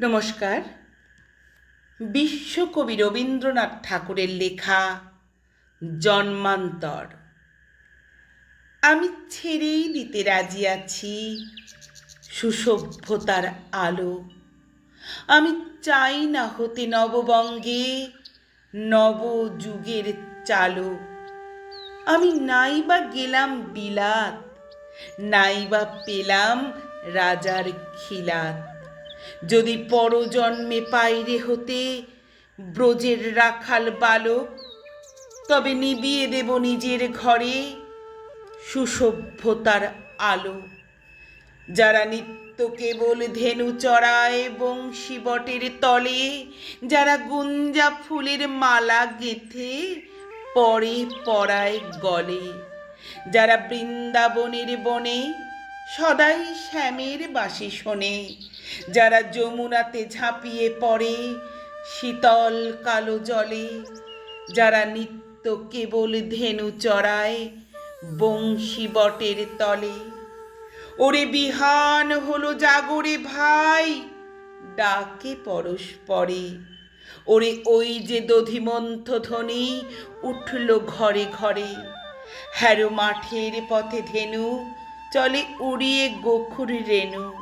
নমস্কার। বিশ্বকবি রবীন্দ্রনাথ ঠাকুরের লেখা জন্মান্তর। আমি ছেড়েই দিতে রাজি আছি সুসভ্যতার আলো। আমি চাই না হতে নববঙ্গে নবযুগের চালো। আমি নাই বা গেলাম বিলাত নাই বা পেলাম রাজার খিলাত। যদি পরজন্মে পাইরে হতে ব্রজের রাখাল বালক, তবে নিবিয়ে দেব নিজের ঘরে সুসভ্যতার আলো। যারা নিত্য কেবল ধেনু চড়ায় বংশী বটের তলে, যারা গুঞ্জা ফুলের মালা গেথে পরে পড়ায় গলে, যারা বৃন্দাবনের বনে সদাই শ্যামের বাসি শোনে যারা যমুনাতে ঝাঁপিয়ে পড়ে, শীতল কালো জলে, যারা নিত্য কেবল ধেনু চড়ায় বংশী বটের তলে। ওরে বিহান হলো জাগরে ভাই, ডাকে পরস্পরে ওরে ওই যে দধিমন্থ ধ্বনি উঠল ঘরে ঘরে। হ্যারো মাঠের পথে ধেনু, চলে উড়িয়ে গোখুর রেণু।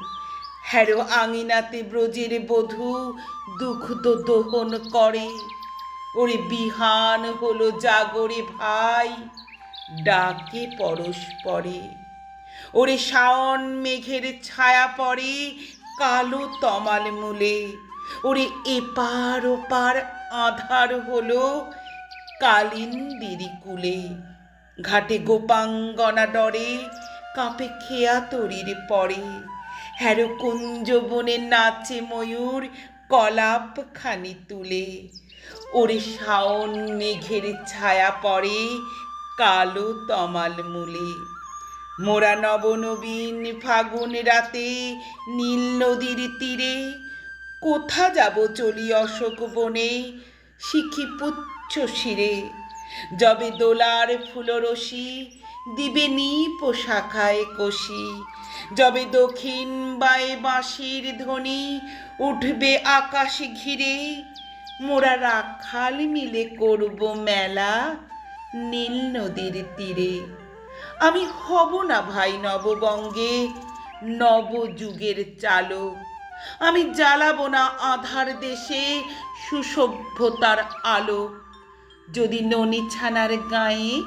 হ্যারো আঙিনাতে ব্রজের বধূ দুগ্ধ দোহন করে। ওরে বিহান হলো জাগরে ভাই, ডাকে পরস্পরে। ওরে শাওন মেঘের ছায়া পড়ে কালো তমাল মূলে। ওরে এপার ওপার আধার হলো কালিন্দিরি কুলে। ঘাটে গোপাঙ্গনা ডরে, কাঁপে খেয়া তরির পরে। হ্যারো কুঞ্জ বনে নাচে ময়ূর কলাপ খানি তুলে। ওরে শাওন, মেঘের ছায়া পড়ে কালো তমাল মূলে। মোরা নবনবীন ফাগুন রাতে নীল নদীর তীরে। কোথা যাব চলি অশোক বনে, শিখি পুচ্ছ শিরে। যবে দোলার ফুলরসি দিবে নি পোশাখায় কষি। যবে দক্ষিণ বায়ে বাঁশির ধ্বনি উঠবে আকাশ ঘিরে মোরা রাখাল মিলে করব মেলা নীল নদীর তীরে। আমি হব না ভাই নববঙ্গে নবযুগের চালক। আমি জ্বালাবো না আধার দেশে সুসভ্যতার আলো। যদি ননি ছানার গায়ে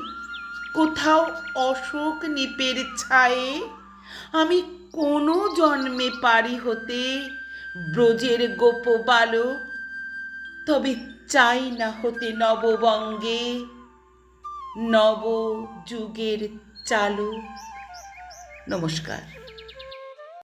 কোথাও অশোক নিপের ছায়ে আমি কোনো জন্মে পারি হতে ব্রজের গোপ বালক, তবে চাই না হতে নববঙ্গে নবযুগের চালু নমস্কার।